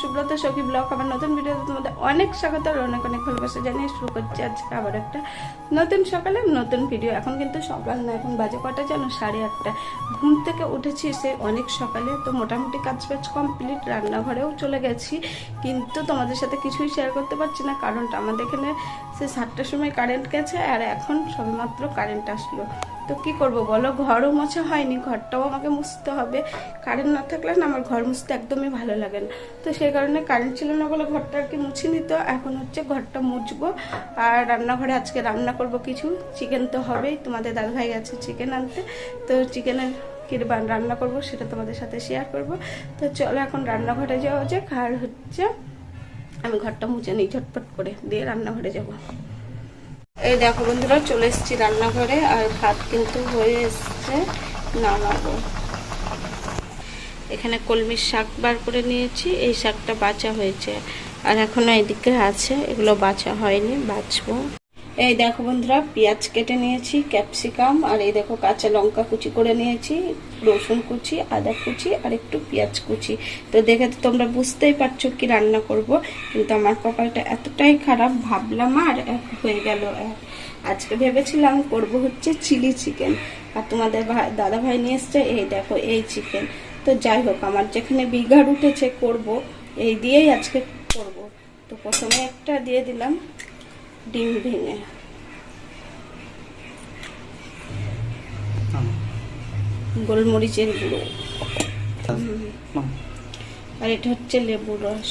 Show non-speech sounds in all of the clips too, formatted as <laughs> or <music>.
সুব্রত সখী ব্লগ। আমার নতুন ভিডিওতে তোমাদের অনেক স্বাগত আর অনেক অনেক ভালোবাসা জানিয়ে শুরু করছি আজকে আবার একটা নতুন সকালে নতুন ভিডিও। এখন কিন্তু সকাল না, এখন বাজে কটা যেন সাড়ে আটটা। ঘুম থেকে উঠেছি সে অনেক সকালে, তো মোটামুটি কাজ বাজ কমপ্লিট রান্নাঘরেও চলে গেছি। কিন্তু তোমাদের সাথে কিছুই শেয়ার করতে পারছি না, কারণটা আমাদের এখানে সে সাতটার সময় কারেন্ট গেছে আর এখন সবেমাত্র কারেন্ট আসলো। তো কি করব বলো? ঘরও মোছা হয়নি, ঘরটাও আমাকে মুছতে হবে। কারেন্ট না থাকলে না আমার ঘর মুছতে একদমই ভালো লাগে না। তো সেই কারণে কারেন্ট ছিল না বলে ঘরটা আর কি মুছি নিত এখন হচ্ছে ঘরটা মুছবো। আর রান্নাঘরে আজকে রান্না করব কিছু। চিকেন তো হবেই, তোমাদের দাদাভাই গেছে চিকেন আনতে। তো চিকেনের কিরবান রান্না করব সেটা তোমাদের সাথে শেয়ার করব। তো চলো এখন রান্নাঘরে যাওয়া যাক। আর হচ্ছে আমি ঘরটা মুছে নিই, ঝটপট করে দিয়ে রান্নাঘরে যাব। এই দেখো বন্ধুরা, চলে এসেছি রান্নাঘরে, আর ভাত কিন্তু হয়ে এসছে, নামাবো। এখানে কলমির শাক বার করে নিয়েছি, এই শাকটা বাঁচা হয়েছে। আর এখনও এদিকে আছে, এগুলো বাঁচা হয়নি, বাছবো। এই দেখো বন্ধুরা, পেঁয়াজ কেটে নিয়েছি, ক্যাপসিকাম, আর এই দেখো কাঁচা লঙ্কা কুচি করে নিয়েছি, রসুন কুচি, আদা কুচি, আর একটু পেঁয়াজ কুচি। তো দেখে তো তোমরা বুঝতেই পারছ কি রান্না করব, কিন্তু আমার কপালটা এতটাই খারাপ, ভাবলাম আর হয়ে গেল। আজকে ভেবেছিলাম করব হচ্ছে চিলি চিকেন, আর তোমাদের ভাই দাদা ভাই নিয়ে এসছে, এই দেখো, এই চিকেন। তো যাই হোক, আমার যেখানে বিঘার উঠেছে করব, এই দিয়েই আজকে করব। তো প্রথমে একটা দিয়ে দিলাম। ডিম ভেঙে। গোলমরিচের গুঁড়ো। আর এটা হচ্ছে লেবু রস।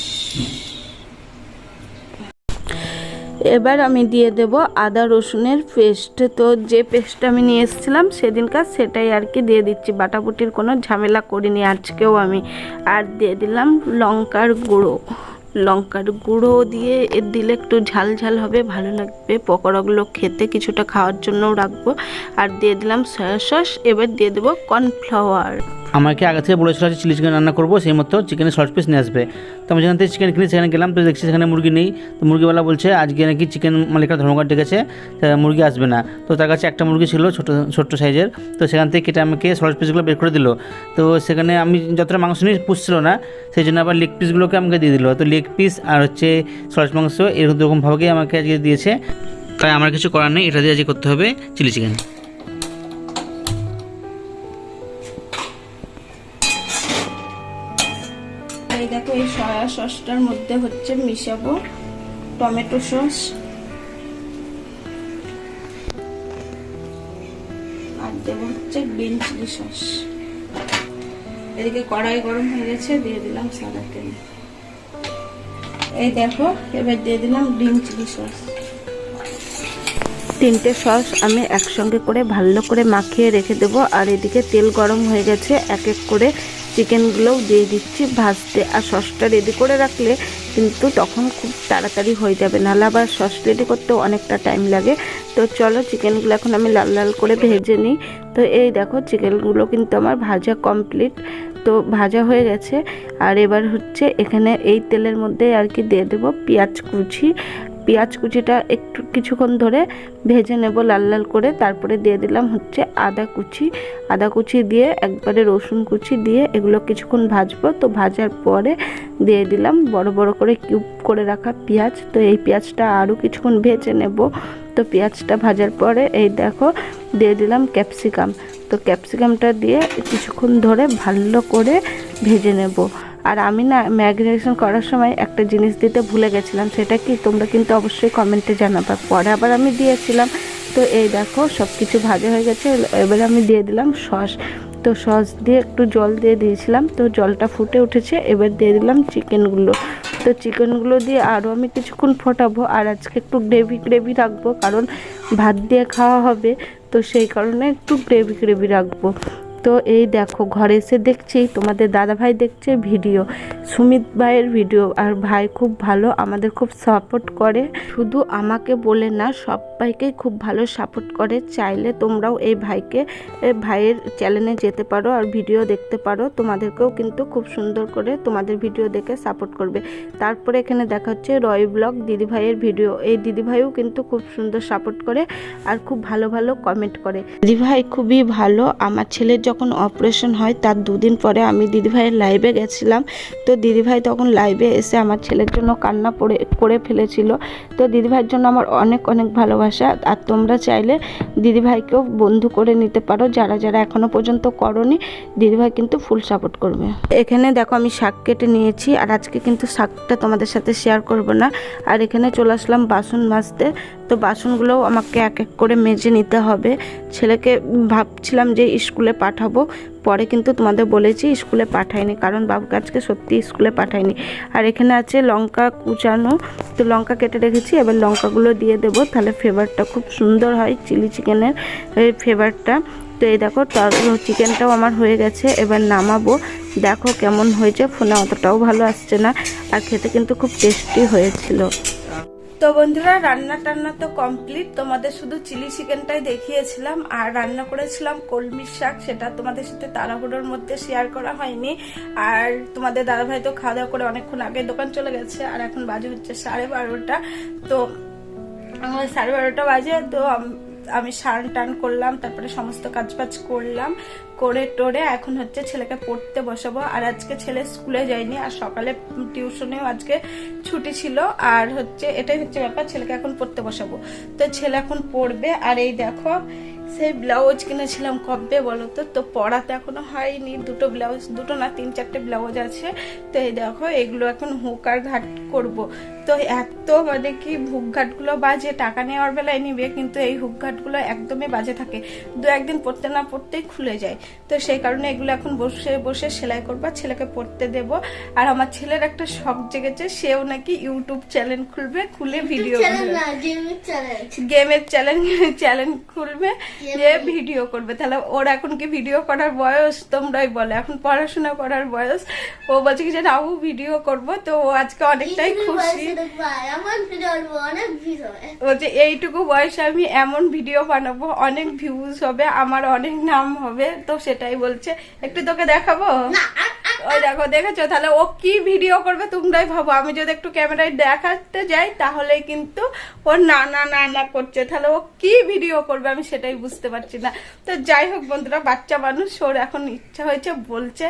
এবার আমি দিয়ে দেব আদা রসুনের পেস্ট। তো যে পেস্টটা আমি নিয়ে এসেছিলাম সেদিনকার সেটাই আর কি দিয়ে দিচ্ছি। বাটাবুটির কোনো ঝামেলা করিনি আজকেও আমি। আর দিয়ে দিলাম লঙ্কার গুঁড়ো। লঙ্কার গুঁড়ো দিয়ে এ দিলে একটু ঝাল ঝাল হবে, ভালো লাগবে। পকোড়াগুলো খেতে কিছুটা খাওয়ার জন্যও রাখব। আর দিয়ে দিলাম সয়া সস এবার দিয়ে দেবো কর্নফ্লাওয়ার আমাকে আগে থেকে বলেছিল যে চিলি চিকেন রান্না করব, সেই মতো চিকেনের শর্ট পিস নিয়ে আসবে। তো আমি যেখান থেকে চিকেন কিনে সেখানে গেলাম, তো দেখছি সেখানে মুরগি নেই। তো মুরগিওয়ালা বলছে, আজকে নাকি চিকেন মালিকরা ধর্মঘট ডেকেছে মুরগি আসবে না। তো তার কাছে একটা মুরগি ছিল, ছোটো, ছোট্ট সাইজের। তো সেখান থেকে কেটে আমাকে শর্ট পিসগুলো বের করে দিল। তো সেখানে আমি যতটা মাংস নিয়ে পুষছিল না, সেই জন্য আবার লেগ পিসগুলোকে আমাকে দিয়ে দিল। তো লেগ পিস আর হচ্ছে শর্ট মাংস এরকম এরকমভাবেই আমাকে আজকে দিয়েছে। তাই আমার কিছু করার নেই, এটা দিয়ে আজকে করতে হবে চিলি চিকেন। এই দেখো, এই সয়া সসটার মধ্যে হচ্ছে মিশাবো টমেটো সস। আর দেবো হচ্ছে গ্রিন চিলি সস। এদিকে কড়াই গরম হয়ে গেছে, দিয়ে দিলাম সাদা তেল। এই দেখো, এবার দিয়ে দিলাম গ্রিন চিলি সস। তিনটে সস আমি একসঙ্গে করে ভালো করে মাখিয়ে রেখে দেবো। আর এদিকে তেল গরম হয়ে গেছে, এক এক করে চিকেনগুলোও দিয়ে দিচ্ছি ভাজতে। আর সসটা রেডি করে রাখলে কিন্তু তখন খুব তাড়াতাড়ি হয়ে যাবে। নাহলে আবার সস রেডি করতেও অনেকটা টাইম লাগে। তো চলো চিকেনগুলো এখন আমি লাল লাল করে ভেজে নিই। তো এই দেখো চিকেনগুলো কিন্তু আমার ভাজা কমপ্লিট তো ভাজা হয়ে গেছে। আর এবার হচ্ছে এখানে এই তেলের মধ্যে আর কি দিয়ে দেবো পেঁয়াজ কুচি। পেঁয়াজ কুচিটা একটু কিছুক্ষণ ধরে ভেজে নেব লাল লাল করে। তারপরে দিয়ে দিলাম হচ্ছে আদা কুচি। আদা কুচি দিয়ে একবারে রসুন কুচি দিয়ে এগুলো কিছুক্ষণ ভাজবো। তো ভাজার পরে দিয়ে দিলাম বড় বড় করে কিউব করে রাখা পেঁয়াজ। তো এই পেঁয়াজটা আরও কিছুক্ষণ ভেজে নেব। তো পেঁয়াজটা ভাজার পরে এই দেখো দিয়ে দিলাম ক্যাপসিকাম। তো ক্যাপসিকামটা দিয়ে কিছুক্ষণ ধরে ভালো করে ভেজে নেব। আর আমি না ম্যাগনেশন করার সময় একটা জিনিস দিতে ভুলে গেছিলাম, সেটা কি তোমরা কিন্তু অবশ্যই কমেন্টে জানাবা। পরে আবার আমি দিয়েছিলাম, তো এই দেখো সব কিছু ভাজা হয়ে গেছে, এবারে আমি দিয়ে দিলাম সস। তো সস দিয়ে একটু জল দিয়ে দিয়েছিলাম, তো জলটা ফুটে উঠেছে, এবার দিয়ে দিলাম চিকেনগুলো। তো চিকেনগুলো দিয়ে আরও আমি কিছুক্ষণ ফোটাবো, আর আজকে একটু গ্রেভি গ্রেভি রাখব, কারণ ভাত দিয়ে খাওয়া হবে, তো সেই কারণে একটু গ্রেভি গ্রেভি রাখব। তো এই দেখো ঘরে এসে দেখছি তোমাদের দাদাভাই দেখছে ভিডিও। সুমিত ভাইয়ের ভিডিও আর ভাই খুব ভালো, আমাদের খুব সাপোর্ট করে। শুধু আমাকে বলে না সবাইকেই খুব ভালো সাপোর্ট করে। চাইলে তোমরাও এই ভাইকে ভাইয়ের চ্যানেলে যেতে পারো আর ভিডিও দেখতে পারো। তোমাদেরকেও কিন্তু খুব সুন্দর করে তোমাদের ভিডিও দেখে সাপোর্ট করবে। তারপরে এখানে দেখা হচ্ছে রয় ব্লগ দিদি ভাইয়ের ভিডিও এই দিদি ভাইও কিন্তু খুব সুন্দর সাপোর্ট করে আর খুব ভালো ভালো কমেন্ট করে। দিদি ভাই খুবই ভালো। আমার ছেলের যখন অপারেশন হয়, তার দুদিন পরে আমি দিদি ভাইয়ের লাইভে গেছিলাম। তো দিদিভাই তখন লাইভে এসে আমার ছেলের জন্য কান্না পড়ে, করে ফেলেছিল। তো দিদিভাইয়ের জন্য আমার অনেক অনেক ভালোবাসা। আর তোমরা চাইলে দিদিভাইকেও বন্ধু করে নিতে পারো। যারা যারা এখনও পর্যন্ত করনি, দিদিভাই কিন্তু ফুল সাপোর্ট করবে। এখানে দেখো আমি শাক কেটে নিয়েছি। আর আজকে কিন্তু শাকটা তোমাদের সাথে শেয়ার করব না। আর এখানে চলে আসলাম বাসন মাজতে। তো বাসনগুলোও আমাকে এক এক করে মেজে নিতে হবে। ছেলেকে ভাবছিলাম যে স্কুলে পাঠাবো। পরে কিন্তু তোমাদের বলেছি স্কুলে পাঠাইনি কারণ বাবুকে গাছকে সত্যি স্কুলে পাঠাইনি আর এখানে আছে লঙ্কা কুচানো, তো লঙ্কা কেটে রেখেছি, এবার লঙ্কাগুলো দিয়ে দেবো, তাহলে ফ্লেভারটা খুব সুন্দর হয়, চিলি চিকেনের ফ্লেভারটা। তো এই দেখো চিকেনটাও আমার হয়ে গেছে, এবার নামাবো। দেখো কেমন হয়েছে, ফোনে অতটাও ভালো আসছে না, আর খেতে কিন্তু খুব টেস্টি হয়েছিল। তো বন্ধুরা, রান্না টান্না তো কমপ্লিট তোমাদের শুধু চিলি চিকেনটাই দেখিয়েছিলাম, আর রান্না করেছিলাম কলমির শাক। সেটা তোমাদের সাথে তাড়াহুড়োর মধ্যে শেয়ার করা হয়নি। আর তোমাদের দাদাভাই তো খাওয়া দাওয়া করে অনেকক্ষণ আগে দোকান চলে গেছে, আর এখন বাজে হচ্ছে সাড়ে বারোটা। তো আমার সাড়ে বারোটা বাজে, তো আমি স্নান টান করলাম, তারপরে সমস্ত কাজ বাজ করলাম। করে টোরে এখন হচ্ছে ছেলেকে পড়তে বসাবো। আর আজকে ছেলে স্কুলে যায়নি, আর সকালে টিউশনেও আজকে ছুটি ছিল। আর হচ্ছে এটাই হচ্ছে ব্যাপার, ছেলেকে এখন পড়তে বসাবো। তো ছেলে এখন পড়বে, আর এই দেখো, সেই ব্লাউজ কিনেছিলাম কবে বলো তো? তো পড়াতে এখনও হয়নি, দুটো ব্লাউজ, দুটো না তিন চারটে ব্লাউজ আছে। তো এই দেখো, এগুলো এখন হুক আর ঘাট করব। তো এত মানে কি হুক ঘাটগুলো বাজে, টাকা নেওয়ার বেলায় নিবে, কিন্তু এই হুক ঘাটগুলো একদমই বাজে থাকে। দু একদিন পড়তে না পড়তেই খুলে যায়। তো সেই কারণে এগুলো এখন বসে বসে সেলাই করব ছেলেকে পড়তে দেব। আর আমার ছেলের একটা শখ জেগেছে সেও নাকি ইউটিউব চ্যানেল খুলবে খুলে ভিডিও গেমের চ্যানেল। চ্যানেল খুলবে যে ভিডিও করবে। তাহলে ওর এখন কি ভিডিও করার বয়স? তোমরাই বলে। এখন পড়াশোনা করার বয়স। ও বলছে কি যে না ও ভিডিও করব। তো ও আজকে অনেকটাই খুশি। বলছে এইটুকু বয়সে আমি এমন ভিডিও বানাবো অনেক ভিউজ হবে আমার অনেক নাম হবে। তো সেটাই বলছে। একটু তোকে দেখাবো? ওই দেখো দেখেছ? তাহলে ও কি ভিডিও করবে তোমরাই ভাবো। আমি যদি একটু ক্যামেরায় দেখাতে যাই তাহলে কিন্তু ও না না না না করছে। তাহলে ও কি ভিডিও করবে আমি সেটাই বুঝতে পারছি না। তো যাই হোক বন্ধুরা বাচ্চা মানুষ ওর এখন ইচ্ছা হয়েছে বলছে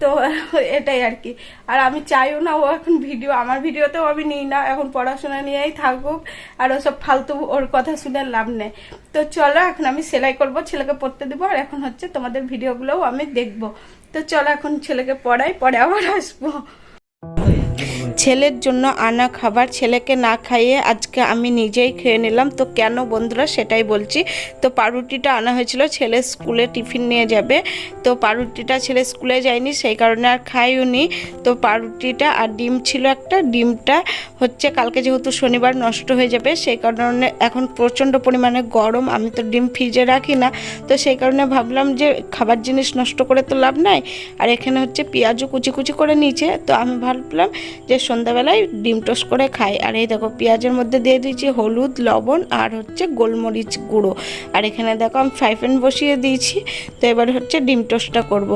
তো <laughs> এটাই আর কি। আর আমি চাইও না ও এখন ভিডিও আমার ভিডিওতেও আমি নিই না, এখন পড়াশোনা নিয়েই থাকুক, আর ওসব ফালতু ওর কথা শুনে লাভ নেই। তো চলো, এখন আমি সেলাই করব, ছেলেকে পড়তে দেবো, আর এখন হচ্ছে তোমাদের ভিডিওগুলোও আমি দেখব। তো চলো, এখন ছেলেকে পড়াই, পরে আবার আসব। ছেলের জন্য আনা খাবার ছেলেকে না খাইয়ে আজকে আমি নিজেই খেয়ে নিলাম। তো কেন বন্ধুরা সেটাই বলছি। তো পাউরুটিটা আনা হয়েছিল, ছেলে স্কুলে টিফিন নিয়ে যাবে। তো পাউরুটিটা ছেলে স্কুলে যায়নি, সেই কারণে আর খাইও নি। তো পাউরুটিটা আর ডিম ছিল একটা, ডিমটা হচ্ছে কালকে যেহেতু শনিবার নষ্ট হয়ে যাবে, সেই কারণে এখন প্রচণ্ড পরিমাণে গরম, আমি তো ডিম ফ্রিজে রাখি না। তো সেই কারণে ভাবলাম যে খাবার জিনিস নষ্ট করে তো লাভ নাই। আর এখানে হচ্ছে পেঁয়াজও কুচি কুচি করে নিয়েছে। তো আমি ভাবলাম যে সন্ধ্যাবেলায় ডিম টোস্ট করে খাই। আর এই দেখো, পেঁয়াজের মধ্যে দিয়ে দিয়েছি হলুদ, লবণ আর হচ্ছে গোলমরিচ গুঁড়ো। আর এখানে দেখো, আমি ফ্রাই প্যান বসিয়ে দিয়েছি। তো এবার হচ্ছে ডিম টোস্টটা করব।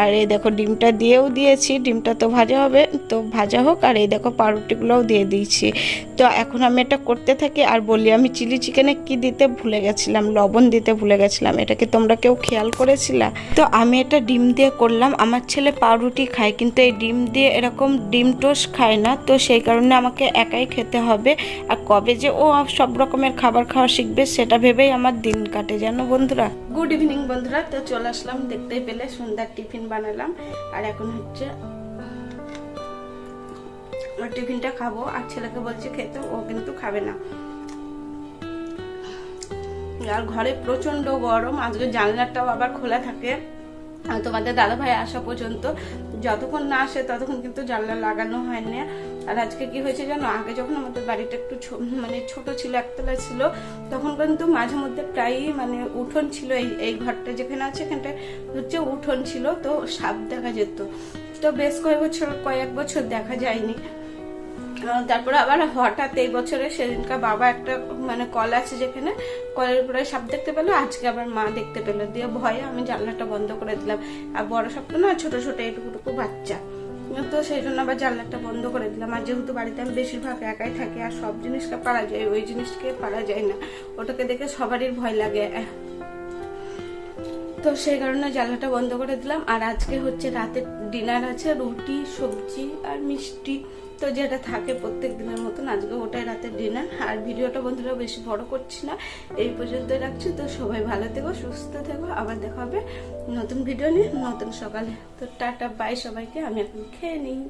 আর এই দেখো, ডিমটা দিয়েও দিয়েছি। ডিমটা তো ভাজা হবে, তো ভাজা হোক। আর এই দেখো, পাউরুটিগুলোও দিয়ে দিয়েছি। তো এখন আমি এটা করতে থাকি। আর বলি, আমি চিলি চিকেনে কি দিতে ভুলে গেছিলাম, লবণ দিতে ভুলে গেছিলাম, এটা কি তোমরা কেউ খেয়াল করেছিলা? তো আমি এটা ডিম দিয়ে করলাম। আমার ছেলে পাউরুটি খায়, কিন্তু এই ডিম দিয়ে এরকম ডিম টোস্ট খায় না। তো সেই কারণে আমাকে একাই খেতে হবে। আর কবে যে ও সব রকমের খাবার খাওয়া শিখবে, সেটা ভেবেই আমার দিন কাটে, জানো বন্ধুরা? গুড ইভিনিং বন্ধুরা। তো চলে আসলাম, দেখতেই পেলে সন্ধ্যার টিফিন বানালাম। আর এখন হচ্ছে টিফিনটা খাব। আর ছেলেকে বলছে খেতে, ও কিন্তু খাবে না। আর ঘরে প্রচণ্ড গরম। আজকে জানলাটাও আবার খোলা থাকে। তোমাদের দাদা ভাই আসা পর্যন্ত যতক্ষণ না আসে ততক্ষণ কিন্তু জানলা লাগানো হয় না। আর আজকে কি হয়েছে জানো? আগে যখন আমাদের বাড়িটা একটু মানে ছোট ছিল, একতলা ছিল, তখন কিন্তু মাঝে মধ্যে প্রায়ই মানে উঠোন ছিল এই এই ঘরটা যেখানে আছে এখানটা হচ্ছে উঠোন ছিল, তো সাপ দেখা যেত। তো বেশ কয়েক বছর কয়েক বছর দেখা যায়নি। তারপরে আবার হঠাৎ এই বছরে সেদিনকার বাবা একটা মানে কল আছে যেখানে, কলের উপরে সাপ দেখতে পেল, আজকে আবার মা দেখতে পেল। দিয়ে ভয়ে আমি জানলাটা বন্ধ করে দিলাম। আর বড় সাপ তো না, ছোট ছোট এইটুকুটুকু বাচ্চা। তো সেই জন্য আবার জানলাটা বন্ধ করে দিলাম। আর যেহেতু বাড়িতে আমি বেশিরভাগ একাই থাকি, আর সব জিনিসকে পারা যায়, ওই জিনিসকে পারা যায় না। ওটাকে দেখে সবারই ভয় লাগে। তো সেই কারণে জ্বালাটা বন্ধ করে দিলাম। আর আজকে হচ্ছে রাতের ডিনার আছে, রুটি, সবজি আর মিষ্টি। তো যেটা থাকে প্রত্যেক দিনের মতন আজকে ওটাই রাতের ডিনার আর ভিডিওটা বন্ধুরা বেশি বড় করছি না, এই পর্যন্তই রাখছি। তো সবাই ভালো থেকো, সুস্থ থেকো। আবার দেখা হবে নতুন ভিডিও নিয়ে, নতুন সকালে। তো টাটা বাই সবাইকে। আমি এখন খেয়ে নিই।